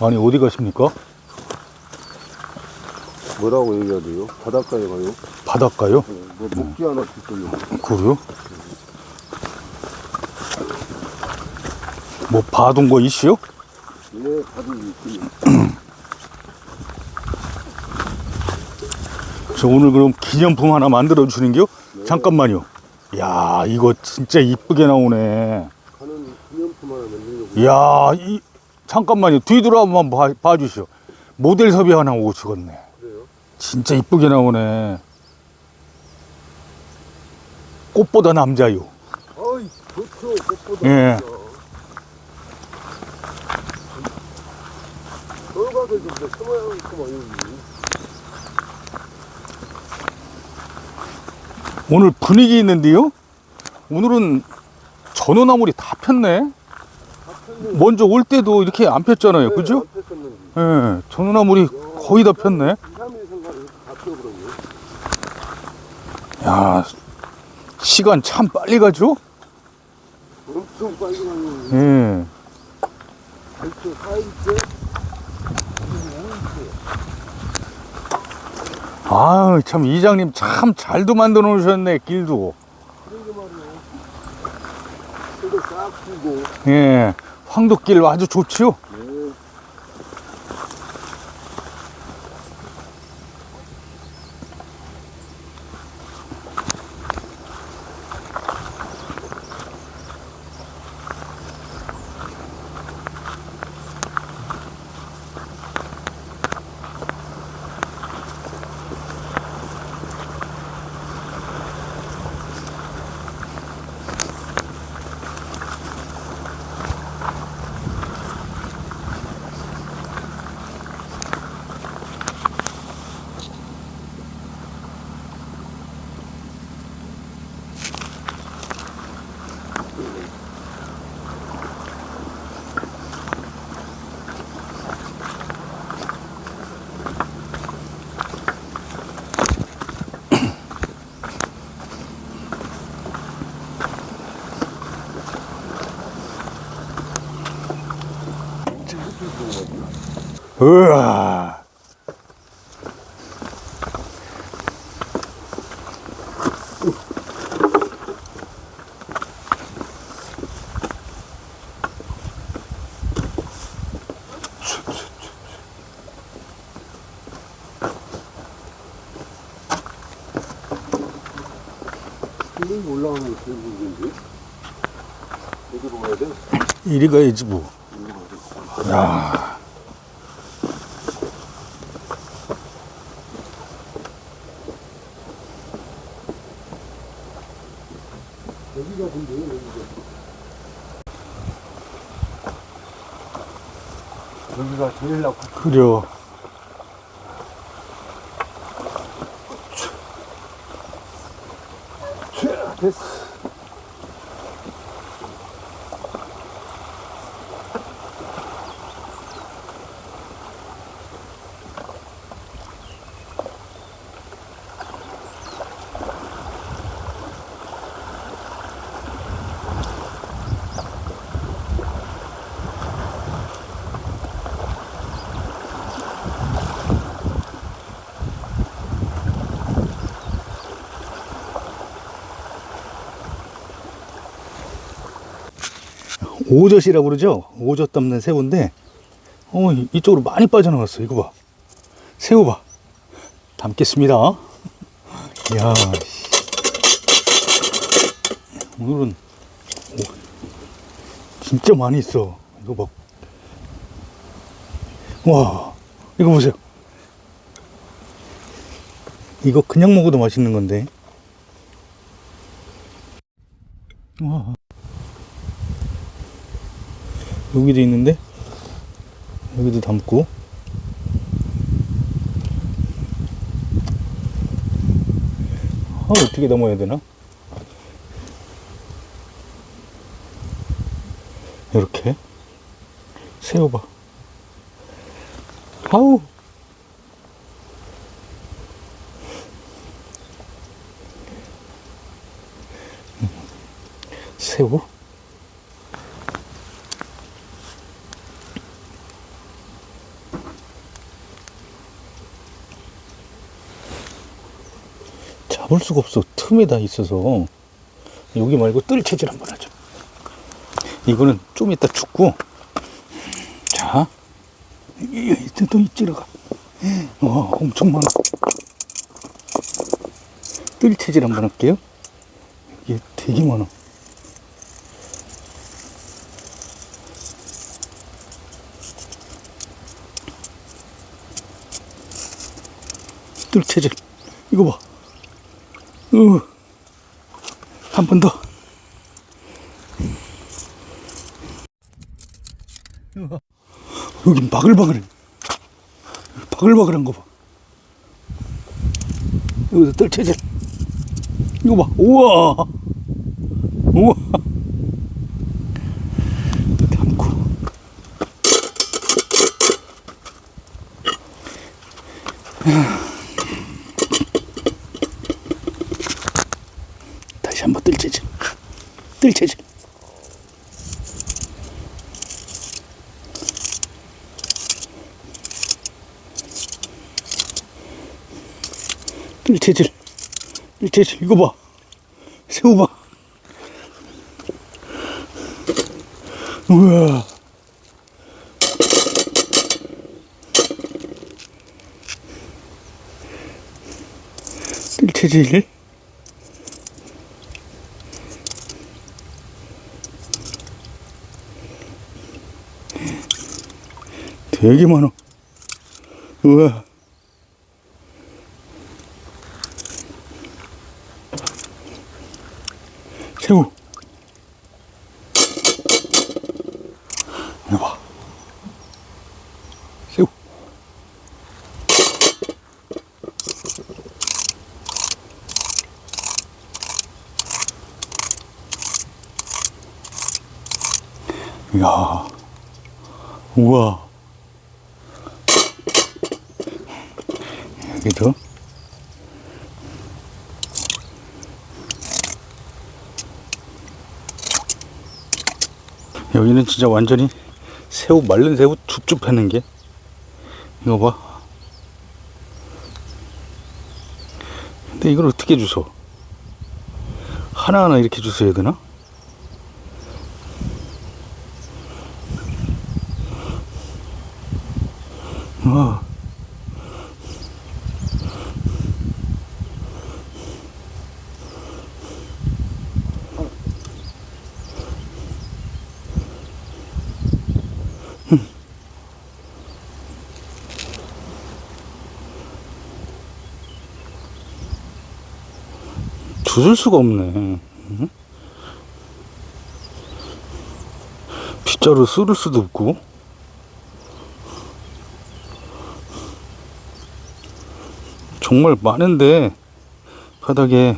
아니 어디 가십니까? 뭐라고 얘기해야 돼요? 바닷가에 가요? 바닷가요? 네, 뭐 목지 하나 주세요. 그래요? 뭐 봐둔 거 있어요? 예, 받은 있습니다. 저 오늘 그럼 기념품 하나 만들어 주시는겨? 잠깐만요. 야 이거 진짜 이쁘게 나오네. 가는 기념품 하나 만들려고. 야, 이 잠깐만요. 뒤돌아 한번 봐, 봐주시오. 모델 섭외 하나 오시겠네. 그래요? 진짜 이쁘게 나오네. 꽃보다 남자요. 어이, 좋죠. 꽃보다. 예. 좀 있구만, 여기. 오늘 분위기 있는데요? 오늘은 전어나물이 다 폈네. 먼저 올 때도 이렇게 안 폈잖아요. 네, 그죠? 예, 전어나물이 거의 다 폈네. 2, 3일 생각 이렇게 다 펴버렸네. 야, 시간 참 빨리 가죠? 엄청 빨리 가는 예. 벌써 4일째? 아, 참 이장님 참 잘도 만들어 놓으셨네 길도. 그러게 말이야. 예, 황도길 아주 좋지요. 으아. 올라가는? 어디로 가야 돼? 이리 가야지 뭐. 야, 여기가 근데 여기가. 여기가 제일 나고 그려. 됐어. 오젓이라고 그러죠? 오젓 담는 새우인데, 어, 이- 이쪽으로 많이 빠져나갔어. 이거 봐. 새우 봐. 담겠습니다. 이야. 씨. 오늘은, 오, 진짜 많이 있어. 이거 봐. 와, 이거 보세요. 이거 그냥 먹어도 맛있는 건데. 와. 여기도 있는데? 여기도 담고. 아 어떻게 담아야 되나? 이렇게. 세워봐. 아우! 새우 잡을 수가 없어. 틈에 다 있어서. 여기 말고 뜰채질 한번 하죠. 이거는 좀 이따 죽고. 자. 이, 또, 또 찌러가. 와, 엄청 많아. 뜰채질 한번 할게요. 이게 되게 많아. 뜰채질. 이거 봐. 어. 한번 더. 여기 바글바글해. 바글바글한 거 봐. 여기서 뜰채질. 이거 봐. 우와. 우와. 담고. 다시 한번 뜰채질. 뜰채질. 뜰채질. 뜰채질. 이거 봐. 새우 봐. 우와. 뜰채질. 되게 많아. 우와. 새우. 이거 봐. 새우. 이야. 우와. 여기도. 여기는 진짜 완전히 새우 말른 새우 쭉쭉 패는 게. 이거 봐. 근데 이걸 어떻게 주워 하나하나 이렇게 주워야 되나? 와 주술 수가 없네. 응? 빗자루 쓸을 수도 없고. 정말 많은데 바닥에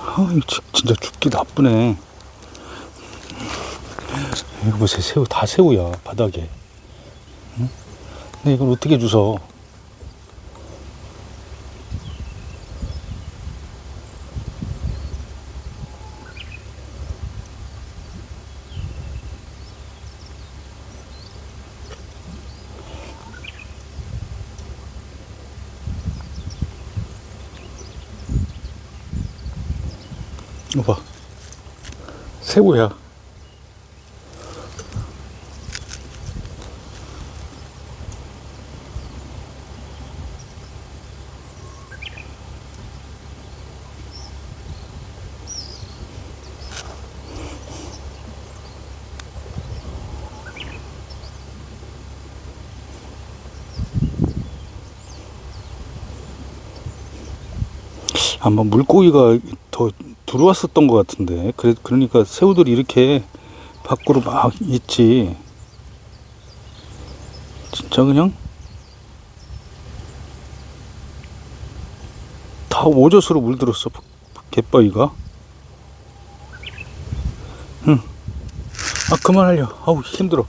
아, 진짜 죽기 나쁘네. 이거 보세요 새우 다 새우야 바닥에. 응? 근데 이걸 어떻게 주워 이거 봐. 새우야 아마 물고기가 더 들어왔었던 것 같은데. 그래 그러니까 새우들이 이렇게 밖으로 막 있지. 진짜 그냥? 다 오젓으로 물들었어 갯바위가? 응 아 그만하려. 아우 힘들어